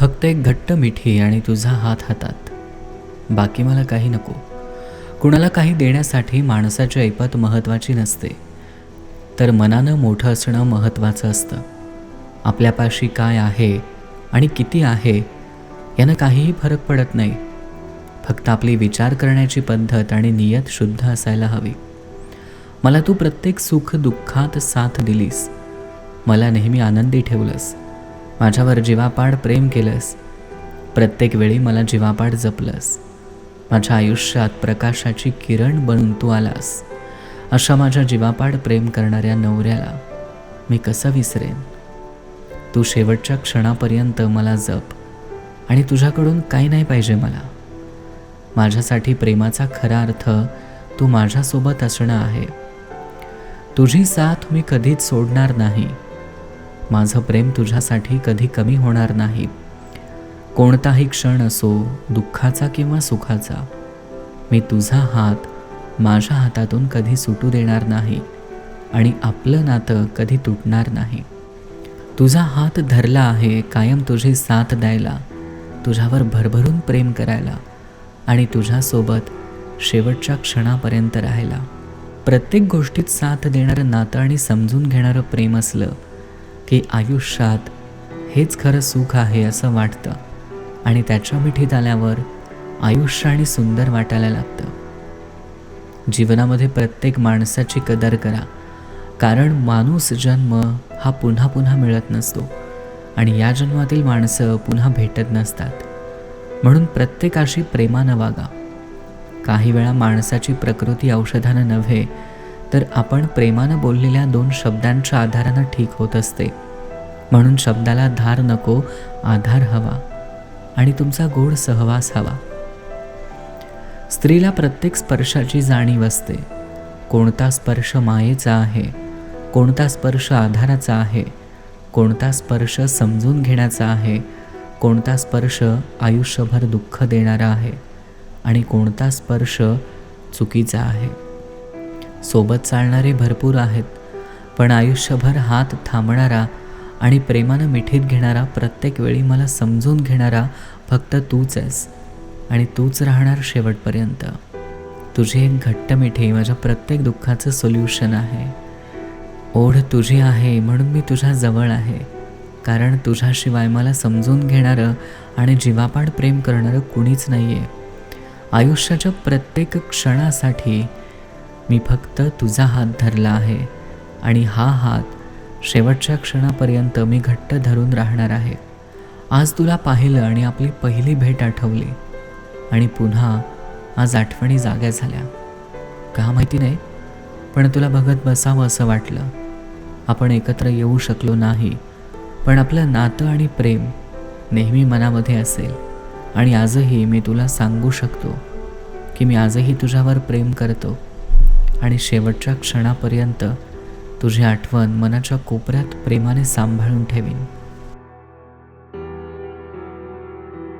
फक्त एक घट्ट मिठी आणि तुझा हात हातात. बाकी मला काही नको. कुणाला काही देण्यासाठी माणसाची ऐपत महत्त्वाची नसते. तर मनानं मोठं असणं महत्त्वाचं असतं. आपल्यापाशी काय आहे आणि किती आहे यानं काहीही फरक पडत नाही. फक्त आपली विचार करण्याची पद्धत आणि नियत शुद्ध असायला हवी. मला तू प्रत्येक सुख दुःखात साथ दिलीस. मला नेहमी आनंदी ठेवलंस. माझ्यावर जीवापाड प्रेम केलंस. प्रत्येक वेळी मला जीवापाड जपलंस. माझ्या आयुष्यात प्रकाशाची किरण बनून तू आलास. अशा माझ्या जीवापाड प्रेम करणाऱ्या नवऱ्याला मी कसं विसरेन? तू शेवटच्या क्षणापर्यंत मला जप आणि तुझ्याकडून काही नाही पाहिजे मला. माझ्यासाठी प्रेमाचा खरा अर्थ तू माझ्यासोबत असणं आहे. तुझी साथ मी कधीच सोडणार नाही. माझं प्रेम तुझ्यासाठी कधी कमी होणार नाही. कोणताही क्षण असो दुःखाचा किंवा सुखाचा मी तुझा हात माझ्या हातातून कधी सुटू देणार नाही आणि आपलं नातं कधी तुटणार नाही. तुझा हात धरला आहे कायम तुझी साथ द्यायला तुझ्यावर भरभरून प्रेम करायला आणि तुझ्यासोबत शेवटच्या क्षणापर्यंत राहायला. प्रत्येक गोष्टीत साथ देणारं नातं आणि समजून घेणारं प्रेम असलं की आयुष्यात हेच खरं सुख आहे असं वाटतं. आणि त्याच्या मिठीत आल्यावर आयुष्य आणि सुंदर वाटायला लागतं. जीवनामध्ये प्रत्येक माणसाची कदर करा. कारण माणूस जन्म हा पुन्हा पुन्हा मिळत नसतो. आणि या जन्मातील माणसं पुन्हा भेटत नसतात. म्हणून प्रत्येकाशी प्रेमानं वागा. काही वेळा माणसाची प्रकृती औषधानं नव्हे तर आपण प्रेमानं बोललेल्या दोन शब्दांच्या आधारानं ठीक होत असते. म्हणून शब्दाला धार नको आधार हवा आणि तुमचा गोड सहवास हवा. स्त्रीला प्रत्येक स्पर्शाची जाणीव असते. कोणता स्पर्श मायेचा आहे कोणता स्पर्श आधाराचा आहे कोणता स्पर्श समजून घेण्याचा आहे कोणता स्पर्श आयुष्यभर दुःख देणारा आहे आणि कोणता स्पर्श चुकीचा आहे. सोबत चालणारे भरपूर आहेत. पण आयुष्यभर हात थांबणारा आणि प्रेमानं मिठीत घेणारा प्रत्येक वेळी मला समजून घेणारा फक्त तूच आहेस. आणि तूच राहणार शेवटपर्यंत. तुझी एक घट्ट मिठी माझ्या प्रत्येक दुःखाचं सोल्युशन आहे. ओढ तुझी आहे म्हणून मी तुझ्या जवळ आहे. कारण तुझ्याशिवाय मला समजून घेणारं आणि जीवापाड प्रेम करणारं कुणीच नाही आहे आयुष्याच्या प्रत्येक क्षणासाठी मी फक्त तुझा हात धरला आहे आणि हा हात शेवटच्या क्षणापर्यंत मी घट्ट धरून राहणार आहे. आज तुला पाहिलं आणि आपली पहिली भेट आठवली. आणि पुन्हा आज आठवणी जाग्या झाल्या. का माहिती नाही पण तुला बघत बसावं असं वाटलं. आपण एकत्र येऊ शकलो नाही पण आपलं नातं आणि प्रेम नेहमी मनामध्ये असेल. आणि आजही मी तुला सांगू शकतो की मी आजही तुझ्यावर प्रेम करतो. आणि शेवटच्या क्षणापर्यंत तुझी आठवण मनाच्या कोपऱ्यात प्रेमाने सांभाळून ठेवीन.